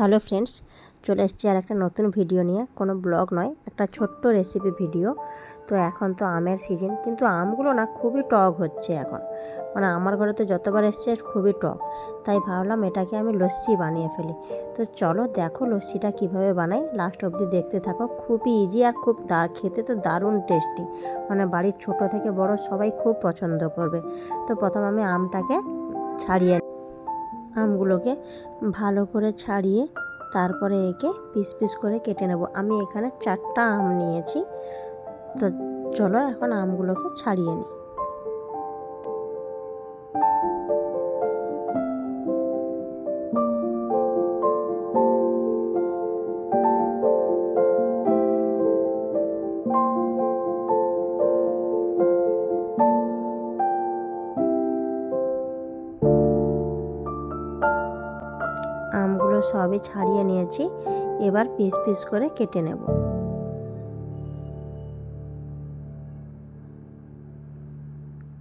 Hello friends, চলে এসেছি আর একটা নতুন ভিডিও নিয়ে। কোনো ব্লগ নয়, একটা ছোট্ট রেসিপি ভিডিও। তো এখন তো আমের সিজন কিন্তু আমগুলো না খুবই টক হচ্ছে এখন। মানে আমার ঘরে তো যতবার এসছে খুবই টক। তাই ভাবলাম এটাকে আমি লস্যি বানিয়ে ফেলি। তো চলো দেখো লস্যিটা কীভাবে বানাই। লাস্ট অবধি দেখতে থাকো। খুবই ইজি আর খুব দা, খেতে তো দারুণ টেস্টি মানে বাড়ির ছোট থেকে বড় সবাই খুব পছন্দ করবে। তো প্রথম আমি আমটাকে ছাড়িয়ে আমগুলোকে ভালো করে ছাড়িয়ে তারপরে একে পিস পিস করে কেটে নেব। আমি এখানে চারটা আম নিয়েছি। তো চলো এখন আমগুলোকে ছাড়িয়ে নিই। সবই ছাড়িয়ে নিয়েছি। এবার পিস পিস করে কেটে নেব।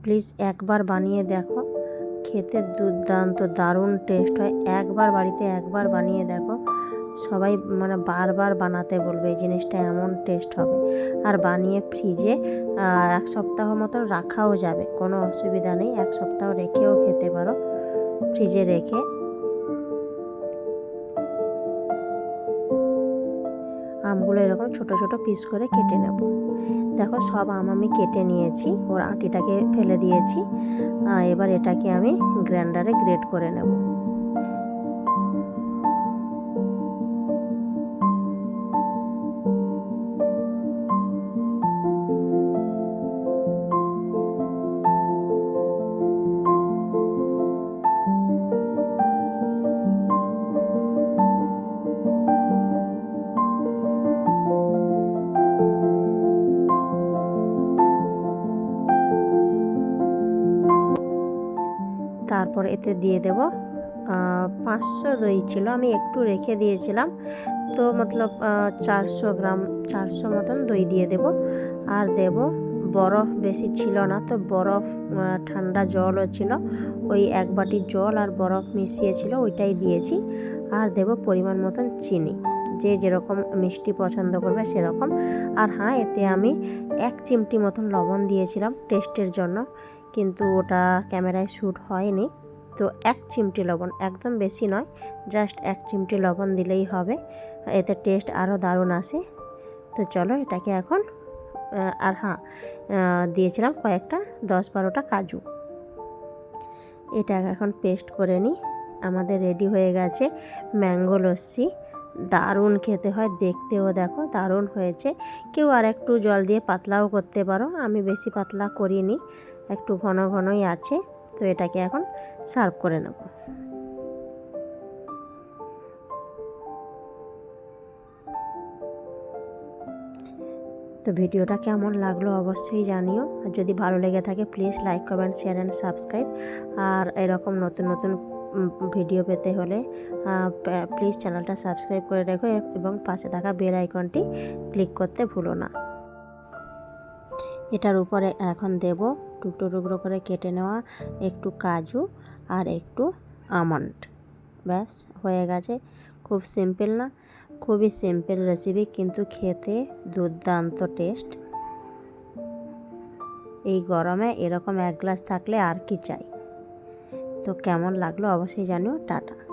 প্লিজ একবার বানিয়ে দেখো। খেতে দুর্দান্ত, দারুণ টেস্ট হয়। একবার বাড়িতে একবার বানিয়ে দেখো। সবাই মানে বারবার বানাতে বলবে এই জিনিসটা এমন টেস্ট হবে। আর বানিয়ে ফ্রিজে এক সপ্তাহ মতন রাখাও যাবে। কোনো অসুবিধা নেই। এক সপ্তাহ রেখেও খেতে পারো। ফ্রিজে রেখে আমগুলো এরকম ছোট ছোট পিস করে কেটে নেব। দেখো সব আম আমি কেটে নিয়েছি, ওর আটিটাকে ফেলে দিয়েছি। এবার এটাকে আমি গ্রাইন্ডারে গ্রেড করে নেব। তারপর এতে দিয়ে দেব পাঁচশো দই ছিল, আমি একটু রেখে দিয়েছিলাম। তো মতলব চারশো গ্রাম, চারশো মতন দই দিয়ে দেব। আর দেব, বরফ বেশি ছিল না, তো বরফ ঠান্ডা জলও ছিল। ওই এক বাটি জল আর বরফ মিশিয়েছিল ওইটাই দিয়েছি। আর দেব পরিমাণ মতন চিনি। যে যেরকম মিষ্টি পছন্দ করবে সেরকম। আর হ্যাঁ এতে আমি এক চিমটি মতন লবণ দিয়েছিলাম টেস্টের জন্য। কিন্তু ওটা ক্যামেরায় শ্যুট হয়নি। তো এক চিমটি লবণ, একদম বেশি নয়, জাস্ট এক চিমটি লবণ দিলেই হবে। এতে টেস্ট আরও দারুণ আসে তো চলো এটাকে এখন আর হ্যাঁ দিয়েছিলাম কয়েকটা, দশ বারোটা কাজু। এটা এখন পেস্ট করে নিই। আমাদের রেডি হয়ে গেছে ম্যাঙ্গো লস্যি। দারুণ খেতে হয়, দেখতেও দেখো, দারুণ হয়েছে। কেউ আর একটু জল দিয়ে পাতলাও করতে পারো, আমি বেশি পাতলা করিনি। একটু ঘন ঘনই আছে, তো এটাকে এখন সার্ভ করে নেব। তো ভিডিওটা কেমন লাগল অবশ্যই জানিও, আর যদি ভালো লেগে থাকে please like, comment, share and subscribe. আর এরকম নতুন নতুন ভিডিও পেতে হলে প্লিজ চ্যানেলটা সাবস্ক্রাইব করে রেখো এবং পাশে থাকা বেল আইকনটি ক্লিক করতে ভুলো না। এটার উপরে এখন দেব টুকরো টুকরো করে কেটে নেওয়া একটু কাজু আর একটু আমন্ড। ব্যাস, হয়ে গেছে। খুব সিম্পল না, খুবই সিম্পল রেসিপি কিন্তু খেতে দুর্দান্ত টেস্ট এই গরমে এরকম এক গ্লাস থাকলে আর কি চাই? তো কেমন লাগল অবশ্যই জানিও। টাটা।